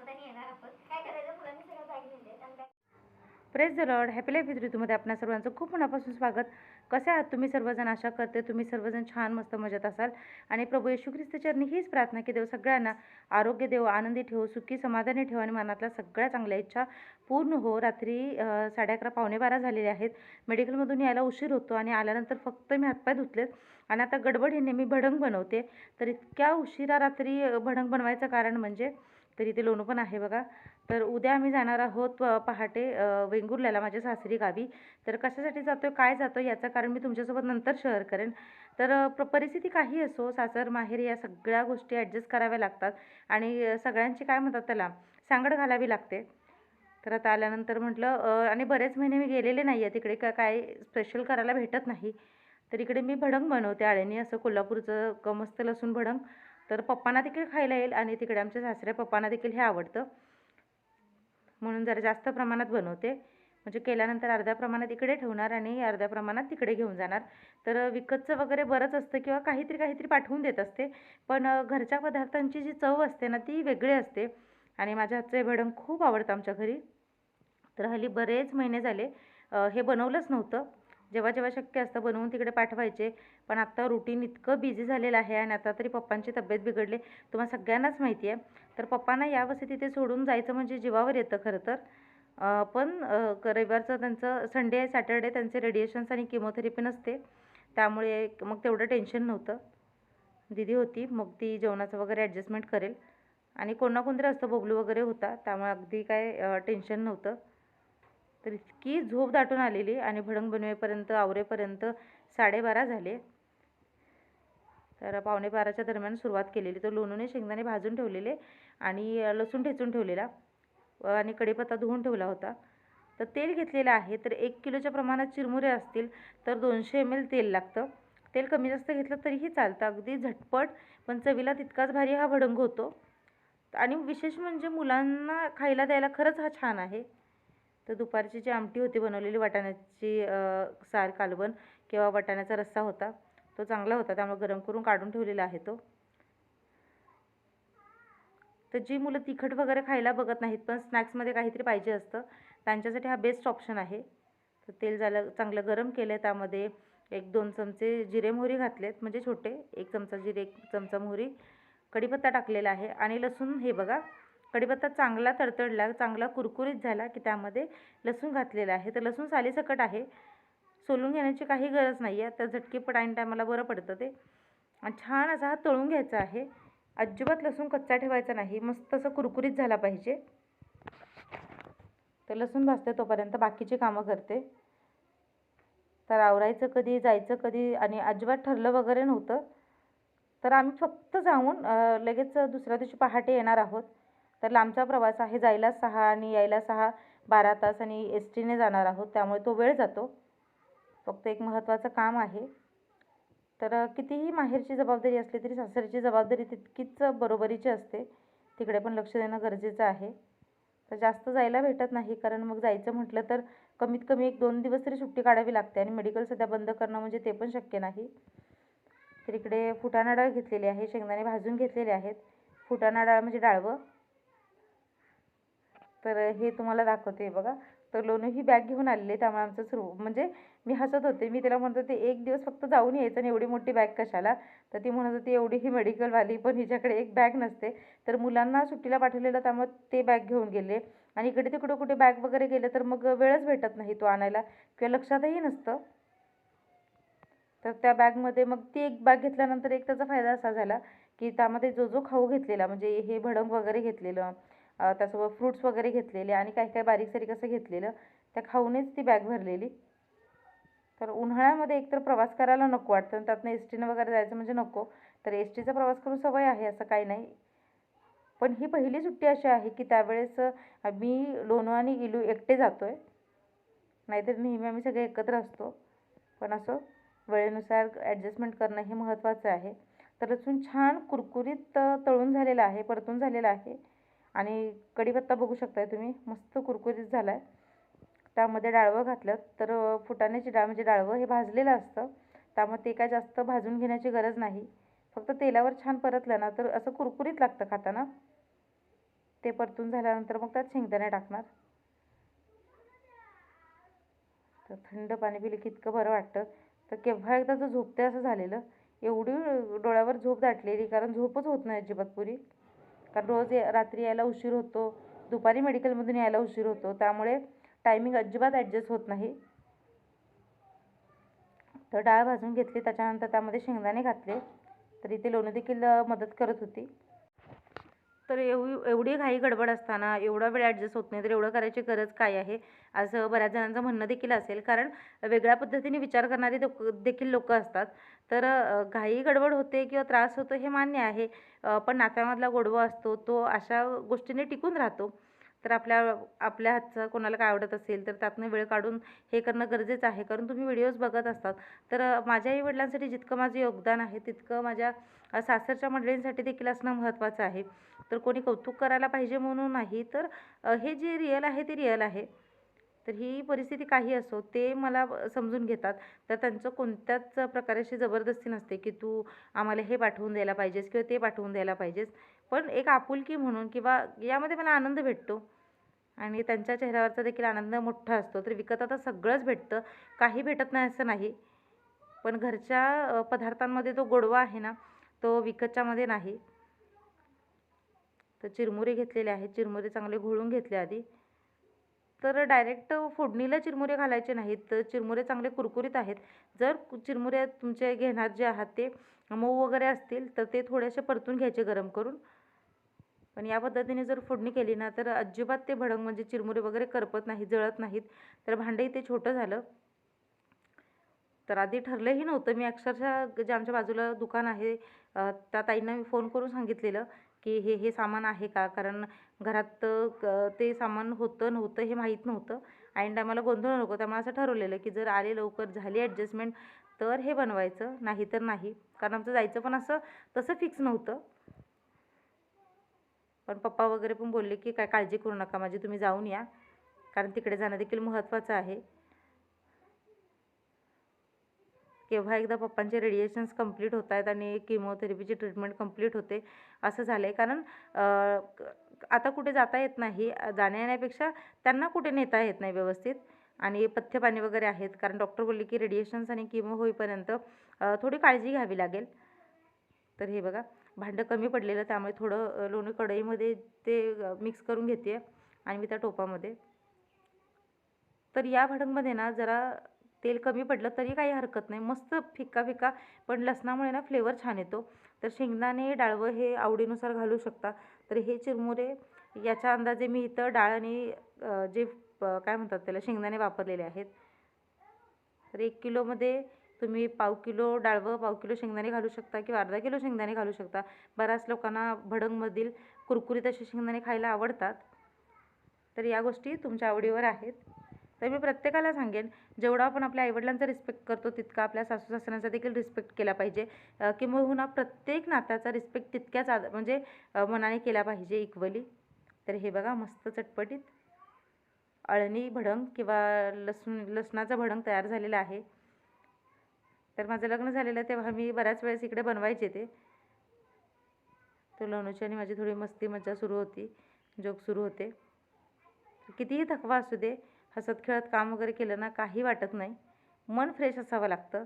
येणार आहोत. काय करायचं? मुलांनी सगळं बॅग आणि press the lord happy life with ऋतूमध्ये आपणा सर्वांचं खूप मनापासून स्वागत. कसे आहात तुम्ही सर्वजण? आशा करते तुम्ही सर्वजण छान मस्त मजेत असाल. आणि प्रभू येशू ख्रिस्त चरणी हीच प्रार्थना की देव सगळ्यांना आरोग्य देव आनंदी ठेवो सुखी समाधानी ठेव आणि मनातल्या सगळ्या चांगल्या इच्छा पूर्ण हो. रात्री साडे अकरा पावणे बारा झालेले आहेत. मेडिकलमधून यायला उशीर होतो आणि आल्यानंतर फक्त मी हातपाय धुतलेत आणि आता गडबडीने मी भडंग बनवते. तर इतक्या उशिरा रात्री भडंग बनवायचं कारण म्हणजे तर इथे लोणं पण आहे बघा. तर उद्या आम्ही जाणार आहोत पहाटे वेंगुर्ल्याला माझ्या सासरी गावी. तर कशासाठी जातो आहे काय जातो याचं कारण मी तुमच्यासोबत नंतर शेअर करेन. तर प्र परिस्थिती काही असो सासर माहेर या सगळ्या गोष्टी ॲडजस्ट कराव्या लागतात. आणि सगळ्यांची काय म्हणतात त्याला सांगड घालावी लागते. तर आता आल्यानंतर म्हटलं आणि बरेच महिने मी गेलेले नाही आहे तिकडे का काय स्पेशल करायला भेटत नाही. तर इकडे मी भडंग बनवते आळ्यानी असं कोल्हापूरचं मस्त लसूण भडंग. तर पप्पांना देखील खायला येईल आणि तिकडे आमच्या सासऱ्या पप्पांना देखील हे आवडतं. म्हणून जरा जास्त प्रमाणात बनवते. म्हणजे केल्यानंतर अर्ध्या प्रमाणात इकडे ठेवणार आणि अर्ध्या प्रमाणात तिकडे घेऊन जाणार. तर विकतचं वगैरे बरंच असतं किंवा काहीतरी काहीतरी पाठवून देत असते. पण घरच्या पदार्थांची जी चव असते ना ती वेगळी असते. आणि माझ्या हातचं हे भडंग खूप आवडतं आमच्या घरी. तर हल्ली बरेच महिने झाले हे बनवलंच नव्हतं. जेव्हा जेव्हा शक्य असतं बनवून तिकडे पाठवायचे. पण आत्ता रुटीन इतकं बिझी झालेलं आहे आणि आता तरी पप्पांची तब्येत बिघडली. तुम्हाला सगळ्यांनाच माहिती आहे. तर पप्पांना यावर्षी तिथे सोडून जायचं म्हणजे जीवावर येतं खरं तर. पण रविवारचं त्यांचं संडे आहे सॅटर्डे त्यांचे रेडिएशन्स आणि किमोथेरपी नसते. त्यामुळे मग तेवढं टेन्शन नव्हतं. दिदी होती मग ती जेवणाचं वगैरे ॲडजस्टमेंट करेल. आणि कोण ना कोणतरी असतं बबलू वगैरे होता. त्यामुळे अगदी काय टेन्शन नव्हतं. तर इतकी झोप दाटून आलेली आणि भडंग बनवेपर्यंत आवरेपर्यंत साडेबारा झाले. तर पावणे बाराच्या दरम्यान सुरुवात केलेली. तर लोणूने शेंगदाणे भाजून ठेवलेले आणि लसूण ठेचून ठेवलेला आणि कढीपत्ता धुवून ठेवला होता. तर तेल घेतलेलं आहे तर एक किलोच्या प्रमाणात चिरमुरे असतील तर दोनशे एम एल तेल लागतं. तेल कमी जास्त घेतलं तरीही चालतं. अगदी झटपट पण चवीला तितकाच भारी हा भडंग होतो. आणि विशेष म्हणजे मुलांना खायला द्यायला खरंच हा छान आहे. तर दुपारची जी आमटी होती बनवलेली वाटाण्याची सार कालवण किंवा वाटाण्याचा रस्सा होता तो चांगला होता. त्यामुळे गरम करून काढून ठेवलेला आहे तो. तर जी मुलं तिखट वगैरे खायला बघत नाहीत पण स्नॅक्समध्ये काहीतरी पाहिजे असतं त्यांच्यासाठी हा बेस्ट ऑप्शन आहे. तर तेल झालं चांगलं गरम केलं आहे त्यामध्ये. एक दोन चमचे जिरे मोहरी घातलेत म्हणजे छोटे. एक चमचा जिरे एक चमचा मोहरी. कढीपत्ता टाकलेला आहे. आणि लसूण हे बघा. कढीपत्ता चांगला तडतडला चांगला कुरकुरीत झाला की त्यामध्ये लसूण घातलेला आहे. तर लसूण सालीसकट आहे. सोलून घेण्याची काही गरज नाही आहे. तर झटकीपट आणि टायमाला बरं पडतं ते. आणि छान असा हा तळून घ्यायचा आहे. अजिबात लसूण कच्चा ठेवायचा नाही. मस्त असं कुरकुरीत झाला पाहिजे. तर लसूण भाजते तोपर्यंत. बाकीची कामं करते. तर आवरायचं कधी जायचं कधी आणि अजिबात ठरलं वगैरे नव्हतं. तर आम्ही फक्त जाऊन लगेच दुसऱ्या दिवशी पहाटे येणार आहोत. तर लांबचा प्रवास आहे जायला सहा आणि यायला सहा बारा तास आणि एस टीने जाणार आहोत त्यामुळे तो वेळ जातो. फक्त एक महत्त्वाचं काम आहे. तर कितीही माहेरची जबाबदारी असली तरी सासरची जबाबदारी तितकीच बरोबरीची असते. तिकडे पण लक्ष देणं गरजेचं आहे. तर जास्त जायला भेटत नाही कारण मग जायचं म्हटलं तर कमीत कमी एक दोन दिवस तरी सुट्टी काढावी लागते आणि मेडिकल सध्या बंद करणं म्हणजे ते पण शक्य नाही. तर इकडे फुटाणा डाळ घेतलेली आहे शेंगदाणे भाजून घेतलेले आहेत. फुटाणा डाळ म्हणजे डाळवं. तर हे तुम्हाला दाखवते बघा. तर लोणू ही बॅग घेऊन आलेली त्यामुळे आमचं सुरू म्हणजे मी हसत होते. मी तिला म्हणत होते एक दिवस फक्त जाऊन यायचं आणि एवढी मोठी बॅग कशाला? तर ती म्हणत होती एवढी ही मेडिकलवाली पण हिच्याकडे एक बॅग नसते. तर मुलांना सुट्टीला पाठवलेलं त्यामुळे ते बॅग घेऊन गेले. आणि इकडे तिकडे कुठे बॅग वगैरे गेले तर मग वेळच भेटत नाही तो आणायला किंवा लक्षातही नसतं. तर त्या बॅगमध्ये मग ती एक बॅग घेतल्यानंतर एक त्याचा फायदा असा झाला की त्यामध्ये जो जो खाऊ घेतलेला म्हणजे हे भडंग वगैरे घेतलेलं त्यासोबत फ्रूट्स वगैरे घेतलेले आणि काही काही बारीक सारीक असं घेतलेलं त्या खाऊनेच ती बॅग भरलेली. तर उन्हाळ्यामध्ये एकतर प्रवास करायला नको वाटतं आणि त्यातनं एस टीनं वगैरे जायचं म्हणजे नको. तर एस टीचा प्रवास करून सवय आहे असं काही नाही. पण ही पहिली सुट्टी अशी आहे की त्यावेळेस मी लोणू आणि इलू एकटे जातो आहे नाहीतर नेहमी आम्ही सगळे एकत्र असतो. पण असं वेळेनुसार ॲडजस्टमेंट करणं हे महत्त्वाचं आहे. तर लसूण छान कुरकुरीत तळून झालेलं आहे परतून झालेलं आहे. आणि कढीपत्ता बघू शकताय तुम्ही मस्त कुरकुरीत झाला आहे त्यामध्ये डाळवं घातलं तर फुटाण्याची डाळ म्हणजे डाळवं हे भाजलेलं असतं. त्यामुळे ते काय जास्त भाजून घेण्याची गरज नाही. फक्त तेलावर छान परतलं ना तर असं कुरकुरीत लागतं खाताना. ते परतून झाल्यानंतर मग त्यात शेंगदाणे टाकणार. तर थंड पाणी पिलं की इतकं बरं वाटतं. तर केव्हा एकदा तर झोपते असं झालेलं एवढी डोळ्यावर झोप दाटलेली कारण झोपच होत नाही अजिबात पुरी. कारण रोज रात्री यायला उशीर होतो. दुपारी मेडिकलमधून यायला उशीर होतो. त्यामुळे टायमिंग अजिबात ॲडजस्ट होत नाही. तर डाळ भाजून घेतली. त्याच्यानंतर त्यामध्ये शेंगदाणे घातले. तर इथे लोणी देखील मदत करत होती. तर एवढी एवढी घाई गडबड असताना एवढा वेळ ॲडजस्ट होत नाही. तर एवढं करायची गरज काय आहे? असं बऱ्याच जणांचं म्हणणं देखील असेल. कारण वेगळ्या पद्धतीने विचार करणारी देखील लोक असतात. तर घाई गडबड होते किंवा त्रास होतो हे मान्य आहे. पण नात्यामधला गोडवा असतो तो अशा गोष्टीने टिकून राहतो. तर आपल्या आपल्या हातचं कोणाला काय आवडत असेल तर त्यातनं वेळ काढून हे करणं गरजेचं आहे. कारण तुम्ही व्हिडिओज बघत असतात. तर माझ्या आई वडिलांसाठी जितकं माझं योगदान आहे तितकं माझ्या सासरच्या मंडळींसाठी देखील असणं महत्त्वाचं आहे. तर कोणी कौतुक करायला पाहिजे म्हणून नाही तर हे जे रिअल आहे ते रिअल आहे. तर ही परिस्थिती काही असो ते मला समजून घेतात. तर त्यांचं कोणत्याच प्रकारे अशी जबरदस्ती नसते की तू आम्हाला हे पाठवून द्यायला पाहिजेस किंवा ते पाठवून द्यायला पाहिजेस. पण एक आपुलकी म्हणून किंवा यामध्ये मला आनंद भेटतो. आणि त्यांच्या चेहऱ्यावरचा देखील आनंद मोठा असतो. तर विकत आता सगळंच भेटतं. काही भेटत नाही असं नाही. पण घरच्या पदार्थांमध्ये तो गोडवा आहे ना तो विकतच्यामध्ये नाही. तर चिरमुरे घेतलेले आहेत. चिरमुरे चांगले घोळून घेतले आधी. तर डायरेक्ट फोडणीला चिरमुरे घालायचे नाहीत. तर चिरमुरे चांगले कुरकुरीत आहेत. जर चिरमुरे तुमचे घेणार जे आहात ते मऊ वगैरे असतील तर ते थोडेसे परतून घ्यायचे गरम करून. पण या पद्धतीने जर फोडणी केली ना तर अजिबात ते भडंग म्हणजे चिरमुरे वगैरे करपत नाही जळत नाहीत. तर भांडं इथे छोटं झालं. तर आधी ठरलंही नव्हतं. मी अक्षरशः जे आमच्या बाजूला दुकान आहे त्या ताईंना मी फोन करून सांगितलेलं. की हे हे सामान आहे का? कारण घरात क- ते सामान होतं नव्हतं हे माहीत नव्हतं. ऐन टायमाला गोंधळ नको. त्यामुळे असं ठरवलेलं की जर आले लवकर झाली ॲडजस्टमेंट तर हे बनवायचं. नाही तर नाही. कारण आमचं जायचं पण असं तसं फिक्स नव्हतं. पण पप्पा वगैरे पण बोलले की काय काळजी करू नका माझी तुम्ही जाऊन या. कारण तिकडे जाणं देखील महत्त्वाचं आहे. केव्हा एकदा पप्पांचे रेडिएशन्स कंप्लीट होत आहेत आणि किमोथेरपीची ट्रीटमेंट कंप्लीट होते असं झालं आहे कारण क- आता कुठे जाता येत नाही जाण्या येण्यापेक्षा त्यांना कुठे नेता येत नाही व्यवस्थित आणि पथ्यपाणी वगैरे आहेत. कारण डॉक्टर बोलले की रेडिएशन्स आणि किमो होईपर्यंत थोडी काळजी घ्यावी लागेल. तर हे बघा भांडं कमी पडलेलं त्यामुळे थोडं लोणी कढईमध्ये ते मिक्स करून घेते आणि मी त्या टोपामध्ये. तर या भडंगमध्ये ना जरा तेल कमी पडलं तरी काही हरकत नाही. मस्त फिका फिका पण लसणामुळे ना फ्लेवर छान येतो. तर शेंगदाणे डाळवं हे आवडीनुसार घालू शकता. तर हे चिरमुरे याच्या अंदाजे मी इथं डाळ आणि जे काय म्हणतात त्याला शेंगदाणे वापरलेले आहेत. तर एक किलोमध्ये तुम्ही पाव किलो डाळवं पाव किलो शेंगदाणे घालू शकता किंवा अर्धा किलो शेंगदाणे घालू शकता. बऱ्याच लोकांना भडंगमधील कुरकुरीत असे शेंगदाणे खायला आवडतात. तर या गोष्टी तुमच्या आवडीवर आहेत. तर मी प्रत्येकाला सांगेन जेवढा आपण आपल्या आईवडिलांचा रिस्पेक्ट करतो तितका आपल्या सासू सासऱ्यांचा देखील रिस्पेक्ट केला पाहिजे. किंबहुना प्रत्येक नात्याचा रिस्पेक्ट तितक्याच आद म्हणजे मनाने केला पाहिजे इक्वली तर हे बघा मस्त चटपटीत अळणी भडंग किंवा लसूण लसणाचं भडंग तयार झालेलं आहे. तर माझं लग्न झालेलं तेव्हा मी बऱ्याच वेळेस इकडे बनवायचे ते. तर लोणूची आणि माझी थोडी मस्ती मज्जा सुरू होती जोक सुरू होते. कितीही थकवा असू दे हसत खेळत काम वगैरे केलं ना काही वाटत नाही. मन फ्रेश असावं लागतं.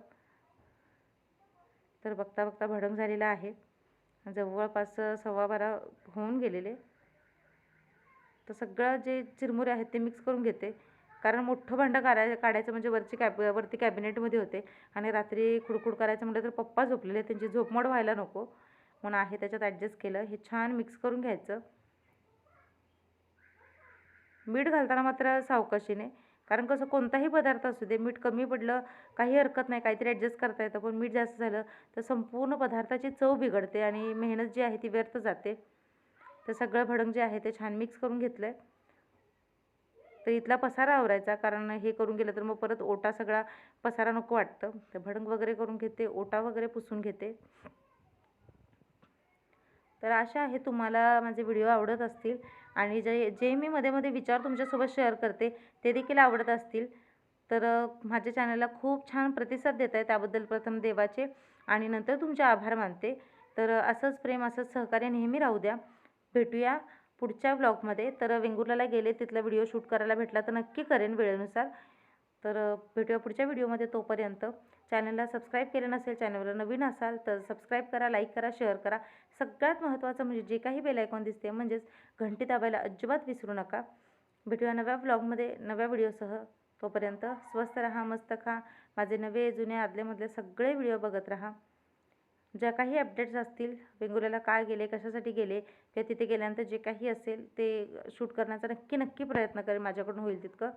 तर बघता बघता भडंग झालेला आहे. जवळपास सव्वा बारा होऊन गेलेले. तर सगळं जे चिरमुरे आहेत ते मिक्स करून घेते. कारण मोठं भांडं काढाय काढायचं म्हणजे वरची कॅब वरती कॅबिनेटमध्ये होते. आणि रात्री खुडखुड करायचं म्हटलं तर पप्पा झोपलेले त्यांची झोपमोड व्हायला नको. म्हणून आहे त्याच्यात ॲडजस्ट केलं. हे छान मिक्स करून घ्यायचं. मीठ घालताना मात्र सावकाशीने कारण कसं कोणताही पदार्थ असू दे मीठ कमी पडलं काही हरकत नाही काहीतरी ॲडजस्ट करता येतं. पण मीठ जास्त झालं तर संपूर्ण पदार्थाची चव बिघडते आणि मेहनत जी आहे ती व्यर्थ जाते. तर सगळं भडंग जे आहे ते छान मिक्स करून घेतलं आहे तर इथला पसारा आवरायचा कारण हे करून गेलं तर मग परत ओटा सगळा पसारा नको वाटतं. तर भडंग वगैरे करून घेते ओटा वगैरे पुसून घेते. तर अशा आहे तुम्हाला माझे व्हिडिओ आवडत असतील आणि जे जे मी मध्ये मध्ये विचार तुमच्यासोबत शेअर करते ते देखील आवडत असतील. तर माझ्या चॅनलला खूप छान प्रतिसाद देत आहे त्याबद्दल प्रथम देवाचे आणि नंतर तुमचे आभार मानते. तर असंच प्रेम असंच सहकार्य नेहमी राहू द्या. भेटूया पुढच्या ब्लॉगमध्ये तर वेंगुर्लाला गेले तिथला व्हिडिओ शूट करायला भेटला तर नक्की करेन वेळेनुसार. तर भेटूया पुढच्या व्हिडिओमध्ये तोपर्यंत. चॅनलला सबस्क्राईब केलं नसेल चॅनलवर नवीन असाल तर सबस्क्राईब करा लाईक करा शेअर करा. सगळ्यात महत्त्वाचं म्हणजे जे काही बेल आयकॉन दिसते म्हणजेच घंटी दाबायला अजिबात विसरू नका. भेटूया नव्या ब्लॉगमध्ये नव्या व्हिडिओसह. तोपर्यंत स्वस्त राहा मस्त खा. माझे नवे जुने आदलेमधले सगळे व्हिडिओ बघत राहा. ज्या काही अपडेट्स असतील वेंगुर्ल्याला काय गेले कशासाठी गेले किंवा तिथे गेल्यानंतर जे काही असेल ते शूट करण्याचा नक्की नक्की प्रयत्न करेन. माझ्याकडून होईल तितकं.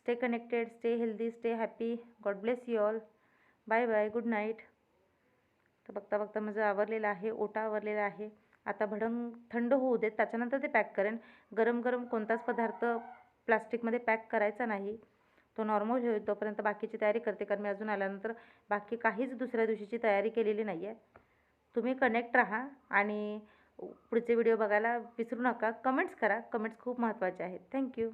Stay connected stay healthy stay happy God bless you all bye bye good night तर बघता बघता माझं आवरलेलं आहे ओटा आवरलेला आहे. आता भडंग थंड होऊ देत त्याच्यानंतर ते पॅक करेन. गरम गरम कोणताच पदार्थ प्लास्टिकमध्ये पॅक करायचा नाही. तो नॉर्मल होईल तोपर्यंत बाकीची तयारी करते कारण मी अजून आल्यानंतर बाकी काहीच दुसऱ्या दिवशीची तयारी केलेली नाही आहे. तुम्ही कनेक्ट राहा आणि पुढचे व्हिडिओ बघायला विसरू नका. कमेंट्स करा. कमेंट्स खूप महत्त्वाचे आहेत. थँक्यू